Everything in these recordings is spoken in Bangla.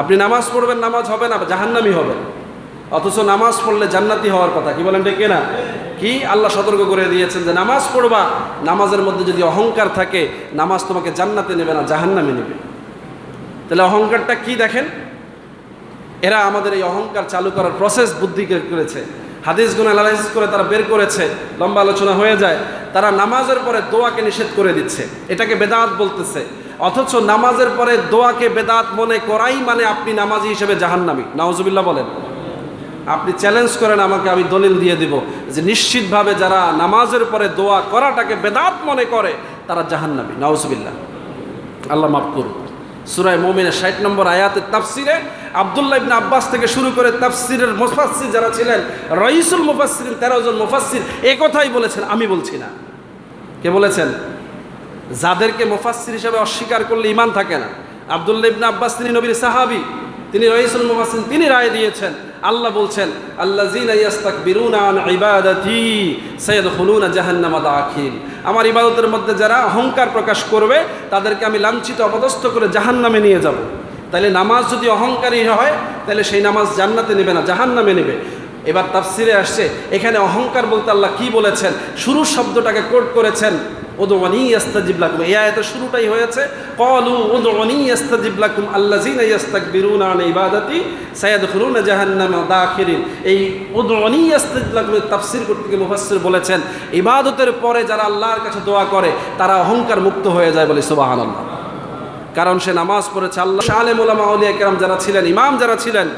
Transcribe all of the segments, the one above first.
আপনি নামাজ পড়বেন, নামাজ হবে না, জাহান্নামি হবে। অথচ নামাজ পড়লে জান্নাতি হওয়ার কথা, কি বলেন ঠিক না কি আল্লাহ সতর্ক করে দিয়েছেন যে নামাজ পড়বা, নামাজের মধ্যে যদি অহংকার থাকে, নামাজ তোমাকে জান্নাতে নেবে না, জাহান্নামে নেবে। তাহলে অহংকারটা কি দেখেন? এরা আমাদের এই অহংকার চালু করার প্রসেস বুদ্ধি করেছে। হাদিস গুণ অ্যানালাইসিস করে তারা বের করেছে, লম্বা আলোচনা হয়ে যায়। তারা নামাজের পরে দোয়াকে নিষেধ করে দিচ্ছে। এটাকে বেদাত বলতেছে। অথচ নামাজের পরে দোয়াকে বেদাত মনে করাই মানে আপনি নামাজি হিসেবে জাহান্নামি। নাওজুবিল্লাহ বলেন। আপনি চ্যালেঞ্জ করেন, আমাকে আমি দলিল দিয়ে দিব যে নিশ্চিতভাবে যারা নামাজের পরে দোয়া করাটাকে বেদাত মনে করে, তারা জাহান্নামি। নাওজুবিল্লাহ আল্লাহ মাফ করুন। সুরায় মোমিনের ষাট নম্বর আয়াতের তাফসিরে আবদুল্লাহ ইবনে আব্বাস থেকে শুরু করে তাফসিরের মুফাসসির যারা ছিলেন, রইসুল মুফাসসির তেরো জন এ কথাই বলেছেন, আমি বলছি না। কে বলেছেন? যাদেরকে মুফাসসির হিসাবে অস্বীকার করলে ইমান থাকে না। আবদুল্লাহ ইবনে আব্বাস, তিনি নবীর সাহাবী, তিনি রইসুল মুফাসসির, তিনি রায় দিয়েছেন। আল্লাহ বলছেন আন ইবাদাতি সায়াদখুলুনা জাহান্নামা দাখিল। আমার ইবাদতের মধ্যে যারা অহংকার প্রকাশ করবে, তাদেরকে আমি লাঞ্ছিত, অপদস্থ করে জাহান্নামে নিয়ে যাব। তাহলে নামাজ যদি অহংকারী হয় তাহলে সেই নামাজ জান্নাতে নেবে না, জাহান্নামে নেবে। এবার তাফসিরে আসছে, এখানে অহংকার বলতে আল্লাহ কি বলেছেন? শুরুর শব্দটাকে কোট করেছেন উদওয়ানি ইয়াস্তাজিব লাকুম। এই আয়াতের শুরুটাই হয়েছে, ক্বালু উদওয়ানি ইয়াস্তাজিব লাকুম আল্লাযীনা ইয়াস্তাকবিরুনা আন ইবাদাতি সায়াদখুলুনা জাহান্নামা দাখিরিন। এই উদওয়ানি ইয়াস্তাজিব লাকুম তাফসীর করতে গিয়ে মুফাসসির বলেছেন, ইবাদতের পরে যারা আল্লাহর কাছে দোয়া করে, তারা অহংকার মুক্ত হয়ে যায় বলে সুবহানাল্লাহ। কারণ সে নামাজ পড়েছে, আল্লাহ আলেম ওলামা আউলিয়া কেরাম যারা ছিলেন, ইমাম যারা ছিলেন,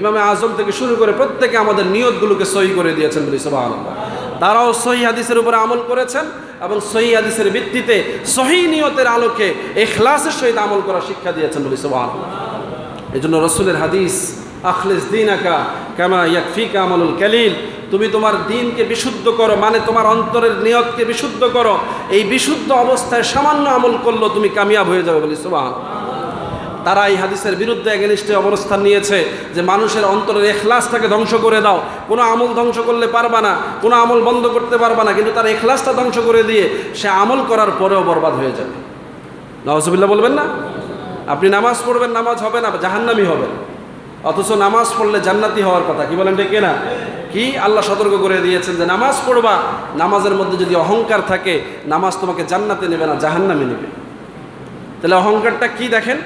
ইমামে আজম থেকে শুরু করে প্রত্যেকে আমাদের নিয়তগুলোকে সহি করে দিয়েছেন বলি সুবহানাল্লাহ। তারাও সহি হাদিসের উপরে আমল করেছেন এবং সহি হাদিসের ভিত্তিতে সহি নিয়তের আলোকে এখলাসের সহিত আমল করার শিক্ষা দিয়েছেন বলি সুবহানাল্লাহ। এই জন্য রসুলের হাদিস, আখলিস দিন আকা কামা ইয়াকফিকা আমলুল কালিল তুমি তোমার দিনকে বিশুদ্ধ করো মানে তোমার অন্তরের নিয়তকে বিশুদ্ধ করো। এই বিশুদ্ধ অবস্থায় সামান্য আমল করল তুমি কামিয়াব হয়ে যাবে বলি সুবহান তারা এই হাদিসের বিরুদ্ধে এগেনিস্টে অবস্থান নিয়েছে যে মানুষের অন্তরের এখলাসটাকে ধ্বংস করে দাও। কোনো আমল ধ্বংস করলে পারবা না, কোনো আমল বন্ধ করতে পারবা না, কিন্তু তার এখলাসটা ধ্বংস করে দিয়ে সে আমল করার পরেও বরবাদ হয়ে যাবে। নওয়াজবিল্লাহ বলবেন না? আপনি নামাজ পড়বেন, নামাজ হবে না, জাহান্নামি হবে। অথচ নামাজ পড়লে জান্নাতি হওয়ার কথা, কি বলেন ঠিক না কি? আল্লাহ সতর্ক করে দিয়েছেন যে নামাজ পড়বা, নামাজের মধ্যে যদি অহংকার থাকে, নামাজ তোমাকে জান্নাতে নেবে না, জাহান্নামে নেবে। তাহলে অহংকারটা কি দেখেন?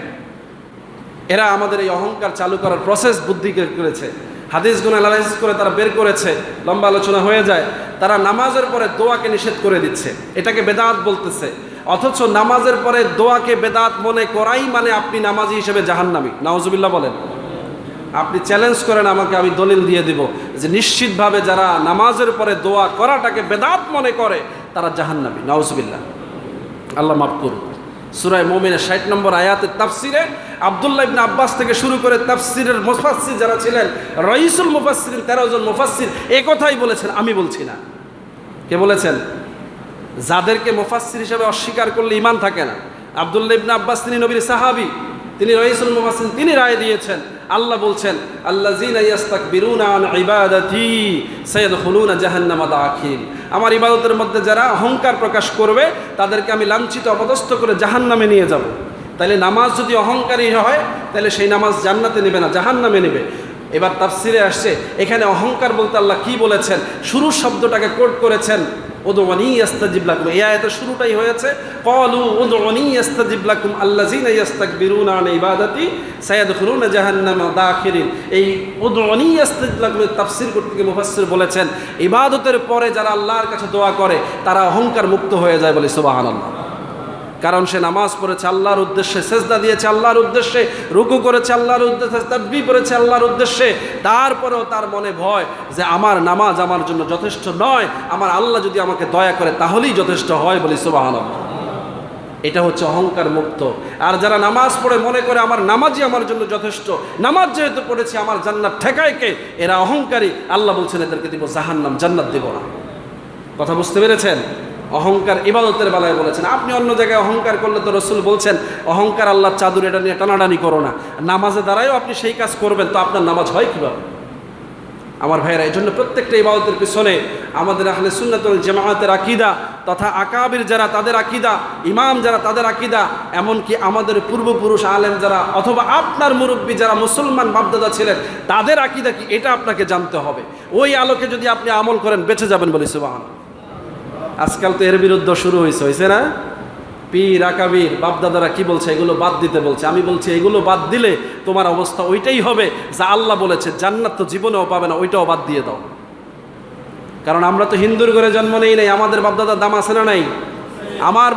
এরা আমাদের এই অহংকার চালু করার প্রসেস বুদ্ধি করেছে। হাদিস গুণ অ্যানালাইসিস করে তারা বের করেছে, লম্বা আলোচনা হয়ে যায়। তারা নামাজের পরে দোয়াকে নিষেধ করে দিচ্ছে, এটাকে বেদাত বলতেছে। অথচ নামাজের পরে দোয়াকে বেদাত মনে করাই মানে আপনি নামাজি হিসেবে জাহান্নামি। নাওজুবিল্লাহ বলেন। আপনি চ্যালেঞ্জ করেন, আমাকে আমি দলিল দিয়ে দিব যে নিশ্চিতভাবে যারা নামাজের পরে দোয়া করাটাকে বেদাত মনে করে, তারা জাহান্নামি। নাওজবিল্লাহ আল্লাহ মাফ করুন সুরায় মোমিনের ষাট নম্বর আয়াতের তাফসিরে আবদুল্লাহ ইবনা আব্বাস থেকে শুরু করে তাফসিরের মুফাসির যারা ছিলেন, রইসুল মুফাসির তেরো জন মুফাসসির, এ কথাই বলেছেন, আমি বলছি না। কে বলেছেন? যাদেরকে মুফাসির হিসেবে অস্বীকার করলে ইমান থাকে না। আবদুল্লাহ ইবনা আব্বাস, তিনি নবীর সাহাবি, তিনি রইসুল মুফাসিন তিনি রায় দিয়েছেন আল্লাহ বলছেন জাহান্নামা দাখিল। আমার ইবাদতের মধ্যে যারা অহংকার প্রকাশ করবে, তাদেরকে আমি লাঞ্ছিত, অপদস্থ করে জাহান্নামে নিয়ে যাব। তাহলে নামাজ যদি অহংকারী হয় তাহলে সেই নামাজ জান্নাতে নেবে না, জাহান্নামে নেবে। এবার তাফসিরে আসছে, এখানে অহংকার বলতে আল্লাহ কি বলেছেন? শুরুর শব্দটাকে কোট করেছেন উদওয়ানি ইয়াস্তাজিব লাকুম। এই আয়াতের শুরুটাই হয়েছে, ক্বালু উদওয়ানি ইয়াস্তাজিব লাকুম আল্লাযীনা ইয়াস্তাকবিরুনা আন ইবাদাতি সায়াদখুলুনা জাহান্নামা দাখিরিন। এই উদওয়ানি ইয়াস্তাজিব লাকুম তাফসীর করতে গিয়ে মুফাসসির বলেছেন, ইবাদতের পরে যারা আল্লাহর কাছে দোয়া করে, তারা অহংকার মুক্ত হয়ে যায় বলে সুবহানাল্লাহ। কারণ সে নামাজ পড়েছে আল্লাহর উদ্দেশ্যে, সেজদা দিয়েছে আল্লাহর উদ্দেশ্যে, রুকু করেছে আল্লাহর উদ্দেশ্যে তাব্বি করেছে আল্লাহর উদ্দেশ্যে। তারপরেও তার মনে ভয় যে আমার নামাজ আমার জন্য যথেষ্ট নয়, আমার আল্লাহ যদি আমাকে দয়া করে তাহলেই যথেষ্ট হয় বলি সুবাহান এটা হচ্ছে অহংকার মুক্ত। আর যারা নামাজ পড়ে মনে করে আমার নামাজই আমার জন্য যথেষ্ট, নামাজ যেহেতু পড়েছি আমার জান্নাত ঠেকায় কে? এরা অহংকারী। আল্লাহ বলছেন, এদেরকে দিব জাহান্নাম, জান্নাত দিব না। কথা বুঝতে পেরেছেন? অহংকার ইবাদতের বেলায় বলেছেন। আপনি অন্য জায়গায় অহংকার করলে তো রসুল বলছেন, অহংকার আল্লাহর চাদুর এটা নিয়ে টানাটানি করো না। নামাজে দাঁড়ায়ও আপনি সেই কাজ করবেন, তো আপনার নামাজ হয় কীভাবে? আমার ভাইয়েরা এই জন্য প্রত্যেকটা ইবাদতের পিছনে আমাদের আহলে সুন্নাতুল জামায়াতের আকিদা তথা আকাবির যারা তাদের আকিদা, ইমাম যারা তাদের আকিদা, এমনকি আমাদের পূর্বপুরুষ আলেম যারা, অথবা আপনার মুরব্বী যারা মুসলমান বাপদাদা ছিলেন, তাদের আকিদা কি? এটা আপনাকে জানতে হবে। ওই আলোকে যদি আপনি আমল করেন, বেঁচে যাবেন বলে সুবাহান আজকাল তো এর বিরুদ্ধে শুরু হয়েছে হয়েছে না? পীর, আকাবির, বাপদাদারা কি বলছে? এগুলো বাদ দিতে বলছে। আমি বলছি, এগুলো বাদ দিলে তোমার অবস্থা ওইটাই হবে যা আল্লাহ বলেছে। জান্নাত তো জীবনেও পাবে না, ওইটাও বাদ দিয়ে দাও। কারণ আমরা তো হিন্দুর ঘরে জন্ম নেই নাই, আমাদের বাপদাদার দাম আছে না নাই? আমার